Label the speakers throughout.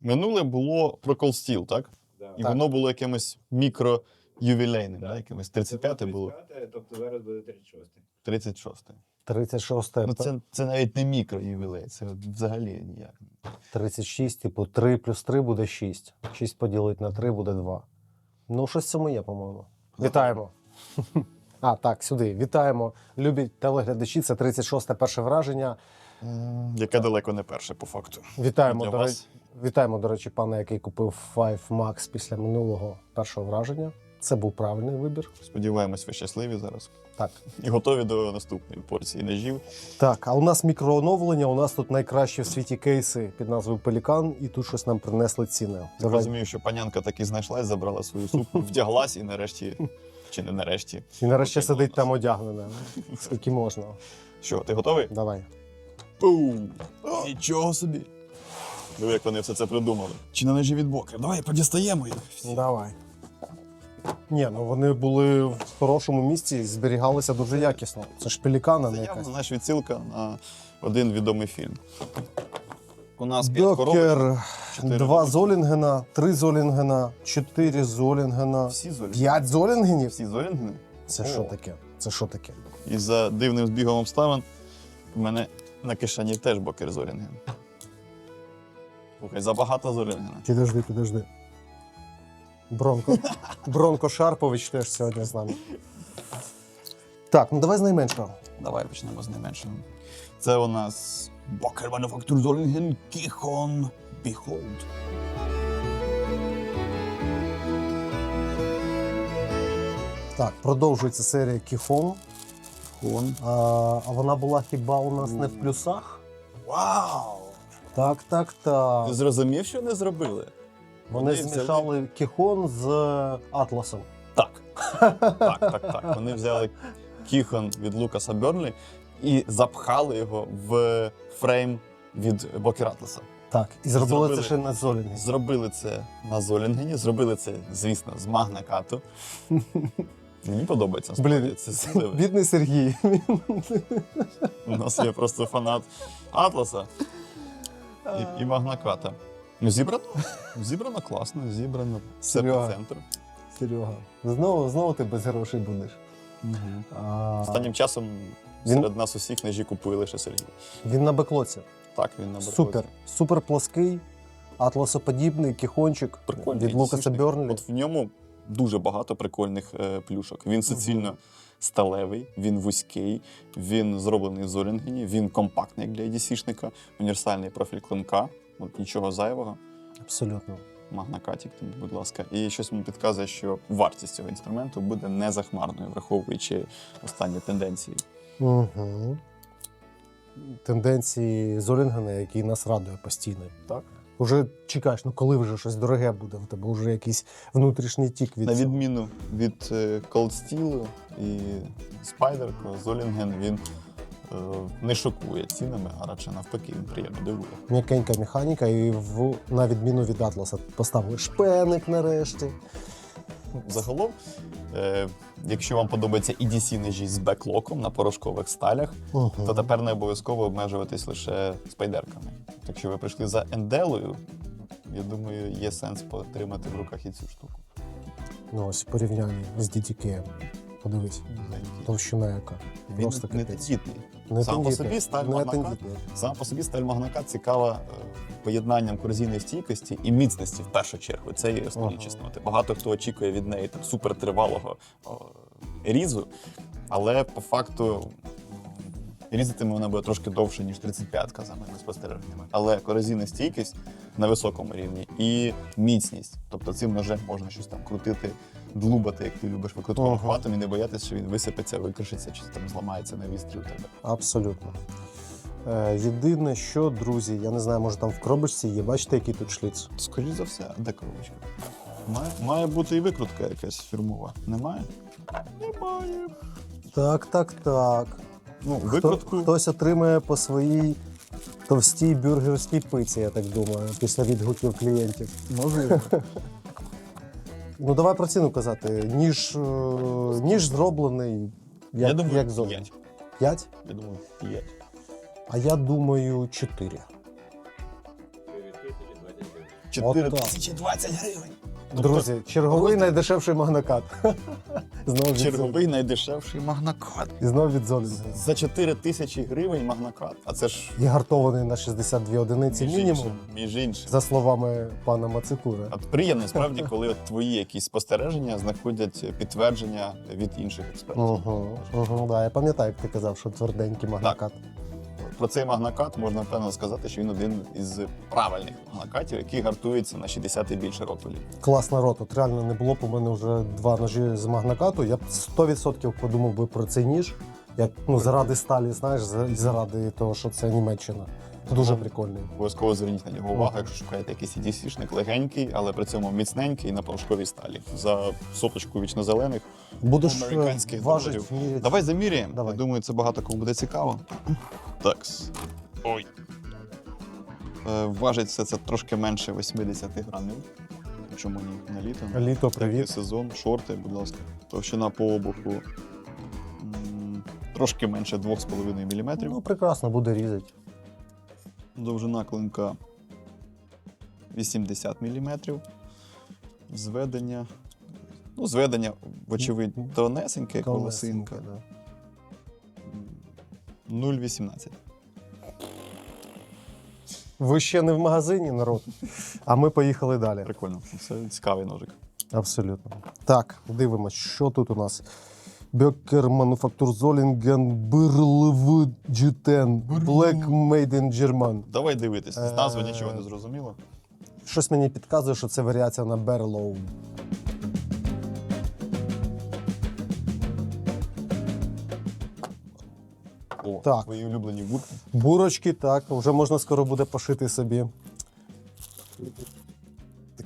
Speaker 1: Минуле було про Steel, так?
Speaker 2: Да.
Speaker 1: І
Speaker 3: Так.
Speaker 1: воно було якимось мікро-ювілейним, да. якимось 35-те було,
Speaker 2: 35, Тобто зараз буде 36.
Speaker 1: 36-те.
Speaker 3: 36,
Speaker 1: Ну це, це навіть не мікро-ювілей, це взагалі ніяк.
Speaker 3: 36, типу 3 плюс 3 буде 6. 6 поділити на 3 буде 2. Ну, щось в цьому є, по-моєму. Вітаємо. А, так, сюди. Вітаємо. Любі телеглядачі. Це 36 перше враження.
Speaker 1: Яке далеко не перше, по факту.
Speaker 3: Вітаємо,
Speaker 1: Для вас.
Speaker 3: Вітаємо, до речі, пана, який купив Five Max після минулого першого враження. Це був правильний вибір.
Speaker 1: Сподіваємось, ви щасливі зараз.
Speaker 3: Так.
Speaker 1: І готові до наступної порції ножів.
Speaker 3: Так, а у нас мікрооновлення. У нас тут найкращі в світі кейси під назвою Пелікан, і тут щось нам принесли ціни.
Speaker 1: Я розумію, що панянка таки знайшлась, забрала свою сумку, вдяглась і нарешті, чи не нарешті.
Speaker 3: І нарешті сидить там одягнена. Скільки можна.
Speaker 1: Що, ти готовий?
Speaker 3: Давай.
Speaker 1: Пум! Нічого собі. Диви, як вони все це придумали. Чи на ножі від бока? Давай подістаємо їх.
Speaker 3: Давай. Ні, ну вони були в хорошому місці і зберігалися дуже якісно. Це ж пелікана
Speaker 1: Це
Speaker 3: не
Speaker 1: явно,
Speaker 3: якась.
Speaker 1: знаєш, відсилка на один відомий фільм. У нас п'ять коробок.
Speaker 3: Докер,
Speaker 1: чотири
Speaker 3: два. Золінгена, три Золінгена, чотири Золінгена,
Speaker 1: Всі
Speaker 3: п'ять Золінгенів.
Speaker 1: Всі зорінгени.
Speaker 3: Це
Speaker 1: О.
Speaker 3: що таке? Це що таке?
Speaker 1: І за дивним збігом обставин в мене на кишені теж бокер зорінген. Слухай, забагато зорінгена.
Speaker 3: Підожди, підожди. Бронко. Бронко Шарпович теж сьогодні з нами. Так, ну давай з найменшого.
Speaker 1: Давай почнемо з найменшого. Це у нас Бокер Manufacture Зорінген Кіхон Behold.
Speaker 3: Так, продовжується серія Кіхон.
Speaker 1: Хон.
Speaker 3: А, а вона була хіба у нас не в плюсах?
Speaker 1: Вау!
Speaker 3: Так, так, так.
Speaker 1: Ти зрозумів, що не зробили?
Speaker 3: Вони
Speaker 1: взяли-
Speaker 3: змішали кіхон з Атласом.
Speaker 1: Так. так, так, так. Вони взяли кіхон від Лукаса Берлі і запхали його в фрейм від Бокер Атласа.
Speaker 3: Так, і зробили,
Speaker 1: Зробили.
Speaker 3: це ще на Золіні.
Speaker 1: Зробили це на Золінгені, зробили це, звісно, з магнакату. Мені подобається. насправді,
Speaker 3: Блін,
Speaker 1: це сміливо.
Speaker 3: бідний Сергій.
Speaker 1: У нас є просто фанат Атласа і, і магнаката. Ну, зібрано, зібрано класно, зібрано все по центру.
Speaker 3: Серега, знову, знову ти без грошей будеш. А,
Speaker 1: Останнім часом
Speaker 3: Він-
Speaker 1: серед нас усіх ножі купує лише Сергій.
Speaker 3: Він на беклоці.
Speaker 1: Так, він на беклоці.
Speaker 3: Супер. Супер плоский, атласоподібний кіхончик
Speaker 1: Прикольний.
Speaker 3: від Лукаса
Speaker 1: дійсно.
Speaker 3: Берлі.
Speaker 1: От в ньому дуже багато прикольних е, плюшок. Він суцільно сталевий, він вузький, він зроблений з Зорінгені, він компактний як для EDC-шника, універсальний профіль клинка, от нічого зайвого.
Speaker 3: Абсолютно.
Speaker 1: Магнакатік, будь ласка. І щось мені підказує, що вартість цього інструменту буде не захмарною, враховуючи останні тенденції.
Speaker 3: Угу. Тенденції Золінгена, який нас радує постійно.
Speaker 1: Так.
Speaker 3: Уже чекаєш, ну коли вже щось дороге буде, в тебе вже якийсь внутрішній тік від
Speaker 1: На
Speaker 3: цього.
Speaker 1: відміну від е, Cold Steel і Spider, Золінген він е, не шокує цінами, а радше навпаки, він приємно дивує.
Speaker 3: М'якенька механіка, і в, на відміну від Атласа поставили шпеник нарешті.
Speaker 1: Загалом, е, якщо вам подобається EDC ножі з беклоком на порошкових сталях,
Speaker 3: Угу.
Speaker 1: то тепер не обов'язково обмежуватись лише спайдерками. Якщо ви прийшли за енделою, я думаю, є сенс потримати в руках і цю штуку.
Speaker 3: Ну ось в порівнянні з DTK. Подивись, товщина яка.
Speaker 1: Він
Speaker 3: Просто
Speaker 1: не тендітний. Сам по собі сталь Магнакат
Speaker 3: тендітний.
Speaker 1: По собі сталь Магнакат цікава е, поєднанням корозійної стійкості і міцності в першу чергу. Це є основні
Speaker 3: Ага.
Speaker 1: чесноти. Багато хто очікує від неї там супертривалого різу, але по факту різатиме вона буде трошки довше, ніж 35-ка за моїми спостереженнями. Але корозійна стійкість на високому рівні і міцність. Тобто цим ножем можна щось там крутити, длубати, як ти любиш викрутковим
Speaker 3: Ага.
Speaker 1: хватом, і не боятися, що він висипеться, викришиться, чи там зламається на вістрі у тебе.
Speaker 3: Абсолютно. Е, єдине, що, друзі, я не знаю, може там в коробочці є, бачите, який тут шліц?
Speaker 1: Скоріше за все, де коробочка? Має, має бути і викрутка якась фірмова. Немає? Немає.
Speaker 3: Так, так, так.
Speaker 1: Ну,
Speaker 3: Хто, хтось отримає по своїй товстій бюргерській пиці, я так думаю, після відгуків клієнтів.
Speaker 1: Можливо.
Speaker 3: Ну, давай про ціну казати. Ніж, е, ніж зроблений як,
Speaker 1: я думаю,
Speaker 3: як зона.
Speaker 1: 5.
Speaker 3: 5?
Speaker 1: Я думаю, 5.
Speaker 3: А я думаю, 4.
Speaker 2: 9 тисяч і 20 гривень.
Speaker 1: 4020 гривень. Тобто
Speaker 3: Друзі, черговий найдешевший магнокат. Знову від
Speaker 1: Черговий найдешевший магнакат.
Speaker 3: І знову від Золінга.
Speaker 1: За 4 тисячі гривень магнакат. А це ж
Speaker 3: І гартований на 62 одиниці
Speaker 1: між
Speaker 3: мінімум,
Speaker 1: іншим, між іншим.
Speaker 3: за словами пана Мацикура.
Speaker 1: От приємно справді, коли от твої якісь спостереження знаходять підтвердження від інших експертів.
Speaker 3: Угу, угу, да, я пам'ятаю, як ти казав, що тверденький магнокат.
Speaker 1: Про цей магнакат можна певно сказати, що він один із правильних магнакатів, який гартується на 60 і більше ротулів.
Speaker 3: Класна рота. От реально не було б у мене вже два ножі з магнакату. Я б 100% подумав би про цей ніж. Як ну заради сталі, знаєш, заради того, що це Німеччина. Дуже прикольний.
Speaker 1: Обов'язково зверніть на нього увагу, якщо шукаєте якийсь EDC-шник легенький, але при цьому міцненький на порошковій сталі. За соточку вічно-зелених.
Speaker 3: Будеш е,
Speaker 1: Американських
Speaker 3: важить,
Speaker 1: доларів.
Speaker 3: міряти.
Speaker 1: Давай заміряємо.
Speaker 3: Давай.
Speaker 1: Я думаю, це багато кому буде цікаво. Такс. Ой. Е, важить все це трошки менше 80 грамів. Чому ні? На літо.
Speaker 3: Літо, привіт.
Speaker 1: сезон, шорти, будь ласка. Товщина по обуху. м, Трошки менше 2,5 мм.
Speaker 3: Ну, прекрасно, буде різати.
Speaker 1: Довжина клинка 80 мм. Зведення. Ну, зведення, вочевидь, тонесеньке, як волосинка.
Speaker 3: да.
Speaker 1: 0,18.
Speaker 3: Ви ще не в магазині, народ. А ми поїхали далі.
Speaker 1: Прикольно. Це цікавий ножик.
Speaker 3: Абсолютно. Так, дивимось, що тут у нас. Беккер Мануфактур Золінген Бирлв Джітен Black Made in German.
Speaker 1: Давай дивитись. З назви
Speaker 3: Е,
Speaker 1: нічого не зрозуміло.
Speaker 3: Щось мені підказує, що це варіація на Берлоу.
Speaker 1: О,
Speaker 3: Так.
Speaker 1: твої улюблені бурки.
Speaker 3: Бурочки, так, вже можна скоро буде пошити собі.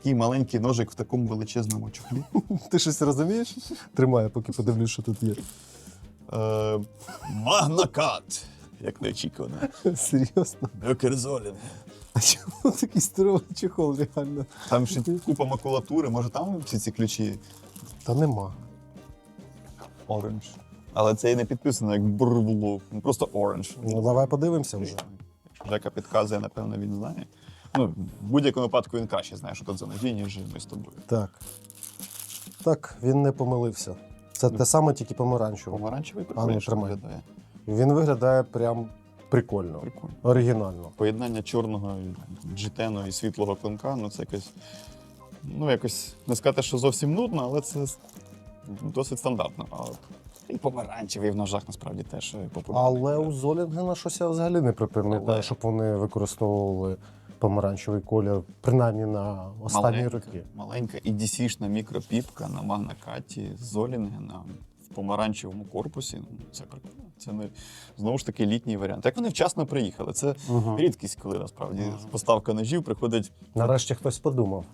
Speaker 1: Такий маленький ножик в такому величезному чохлі.
Speaker 3: Ти щось розумієш? Тримай, поки подивлюсь, що тут є.
Speaker 1: Е, Магнакат. Як неочікувано.
Speaker 3: Серйозно?
Speaker 1: Бекерзолін.
Speaker 3: А чому такий здоровий чехол реально?
Speaker 1: Там ще купа макулатури, може там всі ці ключі
Speaker 3: Та нема.
Speaker 1: оранж. Але це і не підписано як брвло. Просто оранж.
Speaker 3: Ну, давай подивимося вже.
Speaker 1: Жека підказує, напевно, він знає. Ну, в будь-якому випадку він краще знає, що тут за ножі, ніж ми з тобою.
Speaker 3: Так. Так, він не помилився. Це те саме, тільки.
Speaker 1: Помаранчевий
Speaker 3: А ну, тримай.
Speaker 1: виглядає.
Speaker 3: Він виглядає прям прикольно,
Speaker 1: Прикольно.
Speaker 3: оригінально.
Speaker 1: Поєднання чорного джетену і світлого клинка, ну це якось. Ну, якось не сказати, що зовсім нудно, але це досить стандартно. А от і помаранчевий в ножах насправді теж популярний.
Speaker 3: Але у Золінгена щось я взагалі не припам'ятаю,
Speaker 1: Але-
Speaker 3: щоб вони використовували помаранчевий колір, принаймні на останні
Speaker 1: маленька,
Speaker 3: роки.
Speaker 1: маленька EDC-шна мікропіпка на магнакаті Золінгена в помаранчевому корпусі. Ну, це прикольно. Це не знову ж таки літній варіант. Як вони вчасно приїхали? Це
Speaker 3: Угу.
Speaker 1: рідкість, коли насправді поставка ножів приходить.
Speaker 3: Нарешті хтось подумав.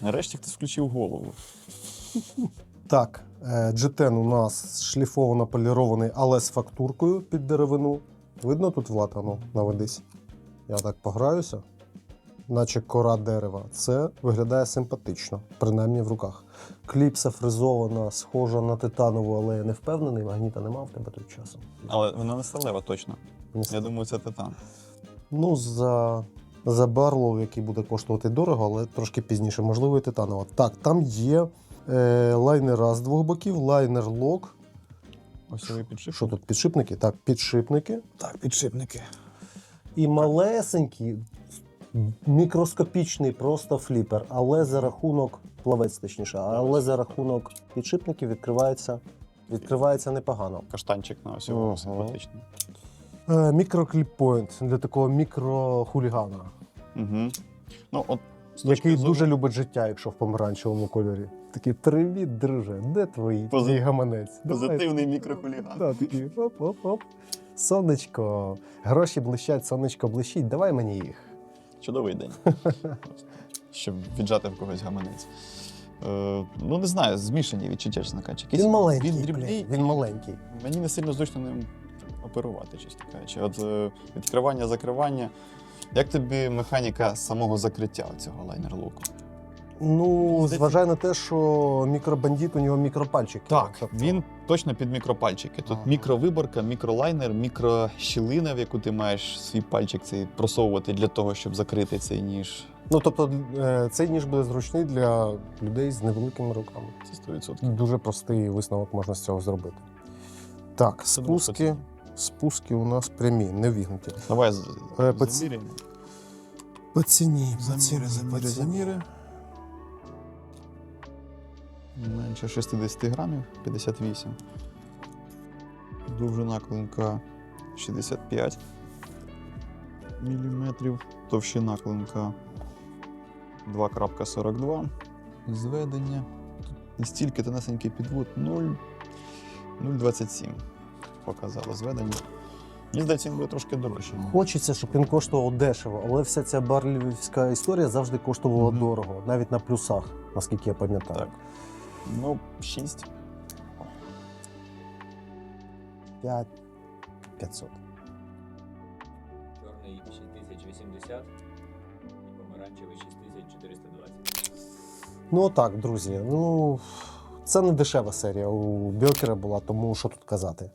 Speaker 1: Нарешті хтось включив голову.
Speaker 3: Так, е, джетен у нас шліфовано полірований, але з фактуркою під деревину. Видно тут Влад? Ану, наведись. Я так пограюся, наче кора дерева. Це виглядає симпатично, принаймні в руках. Кліпса фризована, схожа на титанову, але я не впевнений, магніта нема в тебе тут часом.
Speaker 1: Але вона не сталева точно.
Speaker 3: Не
Speaker 1: Я думаю, це титан.
Speaker 3: Ну, за, за Барлоу, який буде коштувати дорого, але трошки пізніше, можливо, і титанова. Так, там є е, лайнера з двох боків, лайнер лок.
Speaker 1: Ось ви підшипник.
Speaker 3: Що тут підшипники? Так, підшипники.
Speaker 1: Так, підшипники.
Speaker 3: І малесенький, мікроскопічний просто фліпер, але за рахунок, плавець точніше, але за рахунок підшипників відкривається, відкривається непогано.
Speaker 1: Каштанчик на ось
Speaker 3: Ага.
Speaker 1: його симпатичний.
Speaker 3: Е, Мікрокліппойнт для такого мікрохулігана,
Speaker 1: Угу. Ну, от, з точки
Speaker 3: який
Speaker 1: зору-
Speaker 3: дуже любить життя, якщо в помаранчевому кольорі. Такий привіт, друже, де твої
Speaker 1: Пози-
Speaker 3: твій гаманець? Давай.
Speaker 1: позитивний мікрохуліган.
Speaker 3: Да, такий оп-оп-оп. Сонечко, гроші блищать, сонечко блищить, давай мені їх.
Speaker 1: Чудовий день. Щоб віджати в когось гаманець. Е, ну, не знаю, змішані відчуття, чесно кажучи. Якийсь
Speaker 3: Він маленький,
Speaker 1: Він дрібний.
Speaker 3: він маленький.
Speaker 1: Мені не сильно зручно ним оперувати, чесно кажучи. От е, відкривання, закривання. Як тобі механіка самого закриття цього лайнер-луку?
Speaker 3: Ну, зважай на те, що мікробандит у нього мікропальчики.
Speaker 1: Так,
Speaker 3: Тобто,
Speaker 1: він точно під мікропальчики. Тут
Speaker 3: Ага.
Speaker 1: мікровиборка, мікролайнер, мікрощілина, в яку ти маєш свій пальчик цей просовувати для того, щоб закрити цей ніж.
Speaker 3: Ну, тобто, е, цей ніж буде зручний для людей з невеликими руками.
Speaker 1: Це 100%.
Speaker 3: Дуже простий висновок можна з цього зробити. Так,
Speaker 1: Це
Speaker 3: спуски. Спуски у нас прямі, не вігнуті.
Speaker 1: Давай
Speaker 3: по ці-
Speaker 1: заміряємо.
Speaker 3: По ціні,
Speaker 1: Заміри, заміри, заміри. Менше 60 грамів, 58. Довжина клинка 65 міліметрів. Товщина клинка 2.42. Зведення. Не стільки тонесенький підвод 0. 0,27 показало зведення. Мені здається, він буде трошки дорожчий.
Speaker 3: Хочеться, щоб він коштував дешево, але вся ця барлівська історія завжди коштувала
Speaker 1: Мгм.
Speaker 3: дорого, навіть на плюсах, наскільки я пам'ятаю.
Speaker 1: Так. Ну, 6.
Speaker 3: 5 500.
Speaker 2: Чорний 6080 і помаранчевий 6420.
Speaker 3: Ну так, друзі. Ну це не дешева серія. У Бьокера була, тому що тут казати.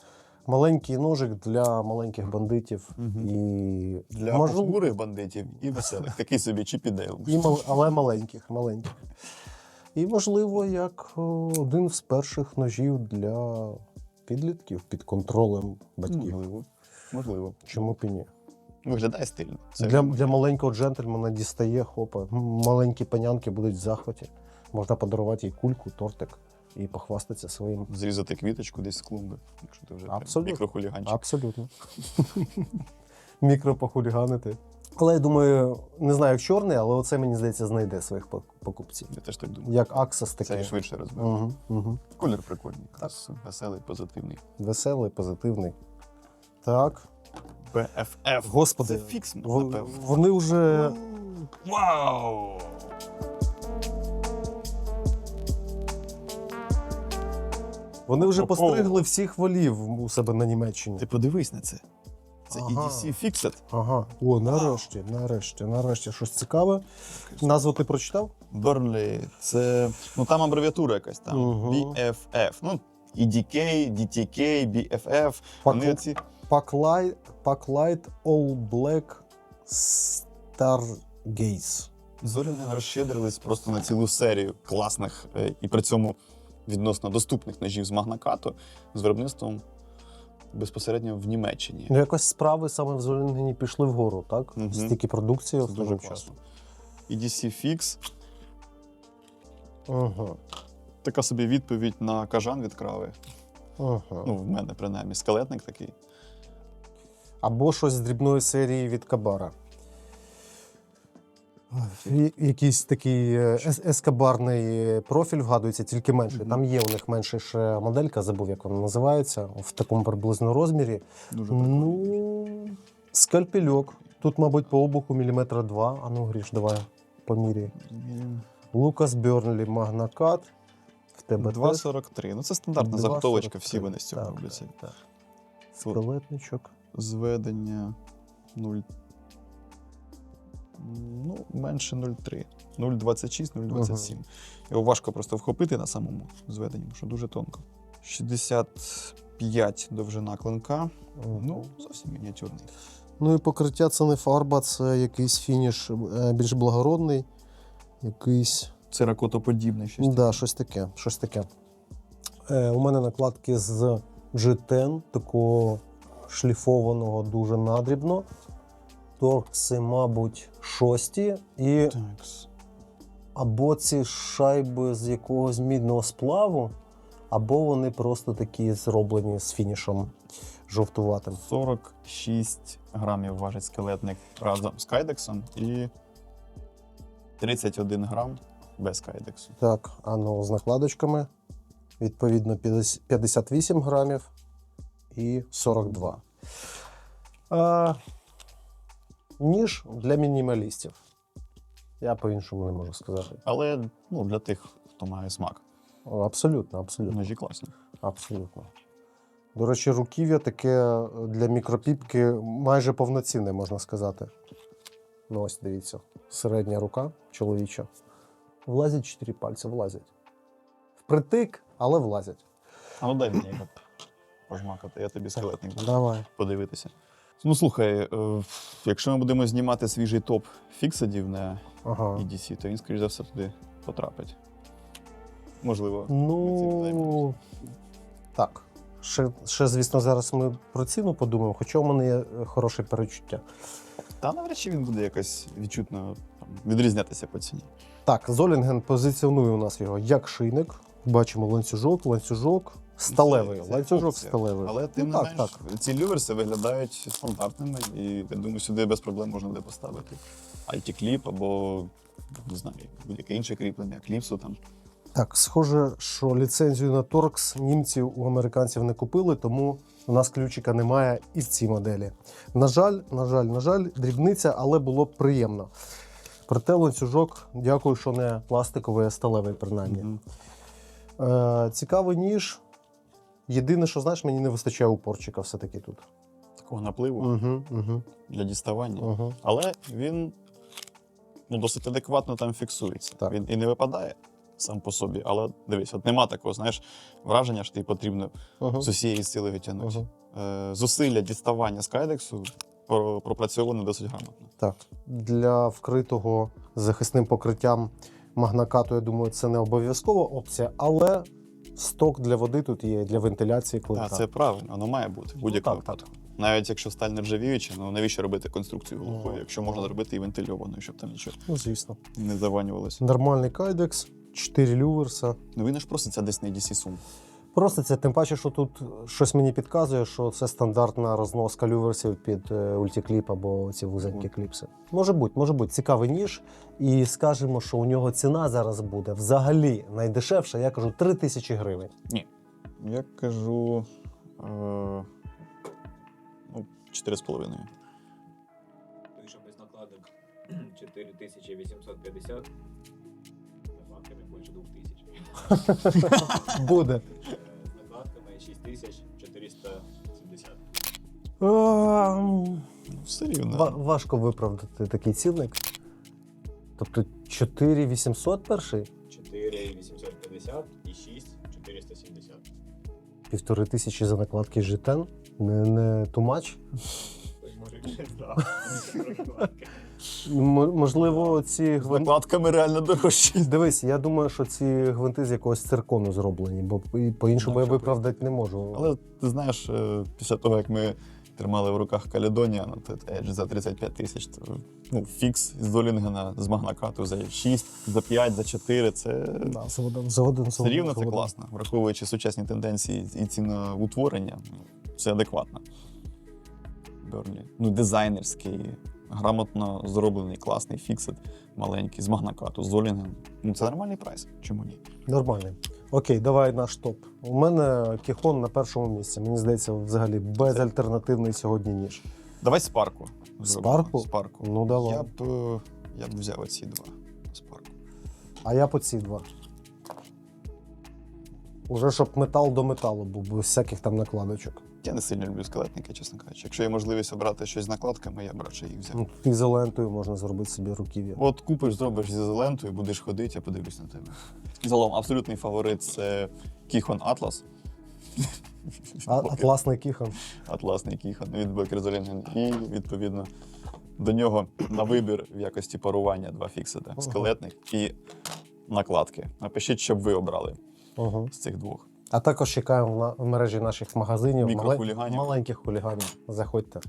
Speaker 3: Маленький ножик для маленьких бандитів
Speaker 1: Мгм.
Speaker 3: і
Speaker 1: Для
Speaker 3: Можу-
Speaker 1: похмурих бандитів і веселих. Такий собі чіпідейл.
Speaker 3: і мал- але маленьких, маленьких. І, можливо, як один з перших ножів для підлітків під контролем батьків.
Speaker 1: Можливо. Можливо.
Speaker 3: Чому б і ні?
Speaker 1: Виглядає стильно. Це
Speaker 3: Для, для маленького джентльмена дістає хопа. Маленькі панянки будуть в захваті. Можна подарувати їй кульку, тортик і похвастатися своїм.
Speaker 1: Зрізати квіточку десь з клумби, якщо ти вже
Speaker 3: Абсолютно.
Speaker 1: мікрохуліганчик.
Speaker 3: Абсолютно. Мікро похуліганити. Але я думаю, не знаю, як чорний, але оце мені здається знайде своїх покупців.
Speaker 1: Я теж так думаю.
Speaker 3: Як Аксас
Speaker 1: Це швидше розбив.
Speaker 3: Угу, угу.
Speaker 1: Колір прикольний. якраз Веселий, позитивний.
Speaker 3: Веселий, позитивний. Так.
Speaker 1: BFF.
Speaker 3: Господи,
Speaker 1: Це фікс, напевно.
Speaker 3: вони вже.
Speaker 1: Вау!
Speaker 3: Вони вже
Speaker 1: О-о.
Speaker 3: постригли всіх волів у себе на Німеччині.
Speaker 1: Ти подивись на це. Це
Speaker 3: Ага.
Speaker 1: EDC Fixed.
Speaker 3: Ага. О, нарешті, нарешті, нарешті щось цікаве. Назву ти прочитав?
Speaker 1: Burnley, це. Ну там абревіатура якась там.
Speaker 3: Мгм.
Speaker 1: BFF. Ну, EDK, DTK, BFF.
Speaker 3: Пак-
Speaker 1: оці
Speaker 3: Packlight, Packlight All Black Stargaze.
Speaker 1: зоряни розщедрились просто на цілу серію класних е, і при цьому відносно доступних ножів з магнакату з виробництвом безпосередно в Німеччині.
Speaker 3: Ну, якось справи саме в Золінгені пішли вгору, так?
Speaker 1: Угу.
Speaker 3: Стільки продукції в
Speaker 1: дуже
Speaker 3: часу.
Speaker 1: І DC Fix
Speaker 3: Ага.
Speaker 1: така собі відповідь на кажан від крави.
Speaker 3: Ага.
Speaker 1: Ну, в мене принаймні скелетник такий.
Speaker 3: Або щось з дрібної серії від Кабара. Якийсь такий е, ескабарний профіль вгадується, тільки менший. Там є у них менша ще моделька, забув, як вона називається, в такому приблизно розмірі.
Speaker 1: Дуже.
Speaker 3: Ну, скальпельок. Тут, мабуть, по обуху міліметра два. А ну, гріш, давай поміряй. Лукас Бьорнлі Магнакат. В тебе
Speaker 1: 2,43. Ну, це стандартна
Speaker 3: 2,43.
Speaker 1: заготовочка, всі вони з цього робляться.
Speaker 3: Скелетничок.
Speaker 1: зведення 0. Ну, менше 0,3. 0,26, 0,27. Його важко просто вхопити на самому зведенні, що дуже тонко. 65 довжина клинка.
Speaker 3: Мгм.
Speaker 1: Ну, зовсім мініатюрний.
Speaker 3: Ну і покриття це не фарба, це якийсь фініш е, більш благородний, якийсь.
Speaker 1: Циракотоподібний щось.
Speaker 3: Да, щось таке. Щось таке. Е, у мене накладки з G10, такого шліфованого дуже надрібно. Торкси, мабуть, шості. І
Speaker 1: Такс.
Speaker 3: або ці шайби з якогось мідного сплаву, або вони просто такі зроблені з фінішом жовтуватим.
Speaker 1: 46 грамів важить скелетник разом з кайдексом і 31 грам без кайдексу.
Speaker 3: Так, а ну з накладочками. Відповідно, 58 грамів і 42. А, ніж для мінімалістів. Я по-іншому не можу сказати.
Speaker 1: Але ну, для тих, хто має смак.
Speaker 3: Абсолютно, абсолютно.
Speaker 1: Ножі класні.
Speaker 3: Абсолютно. До речі, руків'я таке для мікропіпки майже повноцінне, можна сказати. Ну, ось дивіться. Середня рука чоловіча. Влазять чотири пальці, влазять. Впритик, але влазять.
Speaker 1: А ну дай мені пожмакати, я тобі скелетник
Speaker 3: Давай.
Speaker 1: подивитися. Ну слухай, е, якщо ми будемо знімати свіжий топ фіксадів на
Speaker 3: Ага.
Speaker 1: EDC, то він, скоріш за все, туди потрапить. Можливо. ми цим
Speaker 3: Ну так. Ще, ще, звісно, зараз ми про ціну подумаємо, хоча у мене є е, хороше перечуття.
Speaker 1: Та навряд чи він буде якось відчутно там, відрізнятися по ціні.
Speaker 3: Так, Золінген позиціонує у нас його як шийник. Бачимо ланцюжок, ланцюжок, сталевий. Ланцюжок сталевий.
Speaker 1: Але тим
Speaker 3: ну,
Speaker 1: не
Speaker 3: так,
Speaker 1: менш,
Speaker 3: так.
Speaker 1: ці люверси виглядають стандартними, і я думаю, сюди без проблем можна буде поставити IT-кліп або не знаю, будь-яке інше кріплення, кліпсу там.
Speaker 3: Так, схоже, що ліцензію на Торкс німці у американців не купили, тому у нас ключика немає і в цій моделі. На жаль, на жаль, на жаль, дрібниця, але було б приємно. Проте ланцюжок, дякую, що не пластиковий, а сталевий, принаймні.
Speaker 1: Мгм.
Speaker 3: Е, цікавий ніж. Єдине, що знаєш, мені не вистачає упорчика все-таки тут.
Speaker 1: Такого напливу
Speaker 3: Угу, угу,
Speaker 1: для діставання.
Speaker 3: угу.
Speaker 1: Але він ну, досить адекватно там фіксується.
Speaker 3: Так.
Speaker 1: Він і не випадає сам по собі, але дивись, от нема такого, знаєш, враження, що тобі потрібно
Speaker 3: угу.
Speaker 1: з усієї сили витягнути.
Speaker 3: Угу.
Speaker 1: Е, зусилля діставання з кайдексу пропрацьовано досить грамотно.
Speaker 3: Так, для вкритого захисним покриттям магнакату, я думаю, це не обов'язкова опція, але сток для води тут є для вентиляції.
Speaker 1: Так, це правильно, воно має бути в будь-якому
Speaker 3: Ну,
Speaker 1: випадку. Навіть якщо сталь нержавіюча, ну навіщо робити конструкцію глухою,
Speaker 3: Ну,
Speaker 1: якщо можна зробити і вентильованою, щоб там нічого
Speaker 3: Ну, звісно.
Speaker 1: не заванювалося.
Speaker 3: Нормальний кайдекс, 4 люверса.
Speaker 1: Ну він ж проситься десь на EDC сум.
Speaker 3: Просто це тим паче, що тут щось мені підказує, що це стандартна розноска люверсів під е, ультікліп або ці вузенькі кліпси. Може бути, може бути цікавий ніж. І скажемо, що у нього ціна зараз буде взагалі найдешевша. Я кажу 3 тисячі гривень.
Speaker 1: Я кажу. Е, ну, 4,5.
Speaker 2: Той, що без накладок 4850, накладками більше 2000.
Speaker 3: Буде.
Speaker 2: Накладками 6470.
Speaker 3: Ам,
Speaker 1: Ну, рівно.
Speaker 3: Важко виправдати такий цінник. Тобто 4800 перший,
Speaker 2: 4850 і 6470.
Speaker 3: півтори тисячі за накладки житен. Не, не too much.
Speaker 2: Може більше знав.
Speaker 3: Можливо, ці гвинти.
Speaker 1: накладками реально дорожчі.
Speaker 3: Дивись, я думаю, що ці гвинти з якогось циркону зроблені, бо по-іншому
Speaker 1: Ну,
Speaker 3: я виправдати не можу.
Speaker 1: Але ти знаєш, е, після того, як ми тримали в руках Каледонія, ну, Edge за 35 тисяч, то ну, фікс з Долінгена, з Магнакату за 6, за 5, за 4, це
Speaker 3: Да, згоден, згоден,
Speaker 1: все рівно це класно. Враховуючи сучасні тенденції і ціноутворення, ну, це адекватно. Берлі. Ну, дизайнерський, грамотно зроблений, класний фіксит, маленький, з Магнакату, з Долінгем. Ну, це нормальний прайс. Чому ні?
Speaker 3: Нормально. Окей, давай наш топ. У мене кіхон на першому місці. Мені здається, взагалі безальтернативний сьогодні ніж.
Speaker 1: Давай спарку.
Speaker 3: Спарку?
Speaker 1: Спарку.
Speaker 3: Ну давай.
Speaker 1: Я б, я б взяв оці два спарку.
Speaker 3: А я по ці два. Уже щоб метал до металу був, без всяких там накладочок.
Speaker 1: Я не сильно люблю скелетники, чесно кажучи. Якщо є можливість обрати щось з накладками, я б радше їх взяв.
Speaker 3: Ну, Ізолентою можна зробити собі руків'я.
Speaker 1: От купиш, зробиш зі зелентою, будеш ходити, я подивлюсь на тебе. Загалом, абсолютний фаворит це Кіхон Атлас.
Speaker 3: А, атласний кіхон.
Speaker 1: Атласний Кіхон від Бекерзолінген. І, відповідно, до нього на вибір в якості парування два фіксити: скелетник і накладки. Напишіть, щоб ви обрали з цих двох.
Speaker 3: А також чекаємо на, в мережі наших магазинів мале-
Speaker 1: Мікрохуліганів.
Speaker 3: маленьких хуліганів. Заходьте.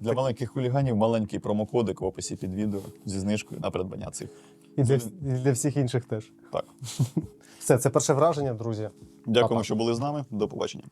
Speaker 1: Для маленьких хуліганів маленький промокодик в описі під відео зі знижкою на придбання цих.
Speaker 3: І для, і для всіх інших теж.
Speaker 1: Так.
Speaker 3: Все, це перше враження, друзі.
Speaker 1: Дякуємо,
Speaker 3: Па-па.
Speaker 1: що були з нами. До побачення.